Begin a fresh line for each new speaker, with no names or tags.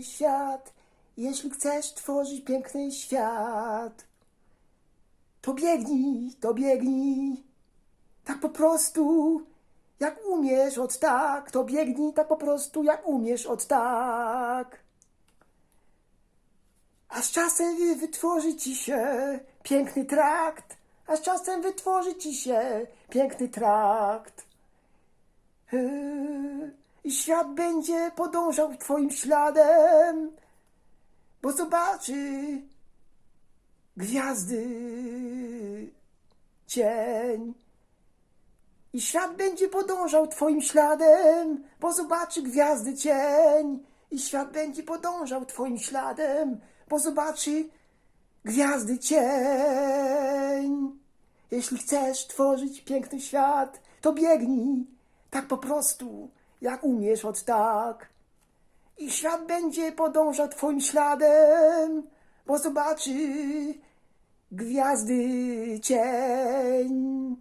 świat, jeśli chcesz tworzyć piękny świat, to biegnij, to biegnij, tak po prostu, jak umiesz od tak, to biegnij tak po prostu, jak umiesz od tak. A z czasem wy- wytworzy ci się piękny trakt, a z czasem wytworzy ci się piękny trakt. I świat będzie podążał twoim śladem, bo zobaczy gwiazdy cień. I świat będzie podążał twoim śladem, bo zobaczy gwiazdy cień. I świat będzie podążał twoim śladem, bo zobaczy gwiazdy cień. Jeśli chcesz tworzyć piękny świat, to biegnij tak po prostu, jak umiesz od tak. I świat będzie podążał twoim śladem, bo zobaczy gwiazdy cień.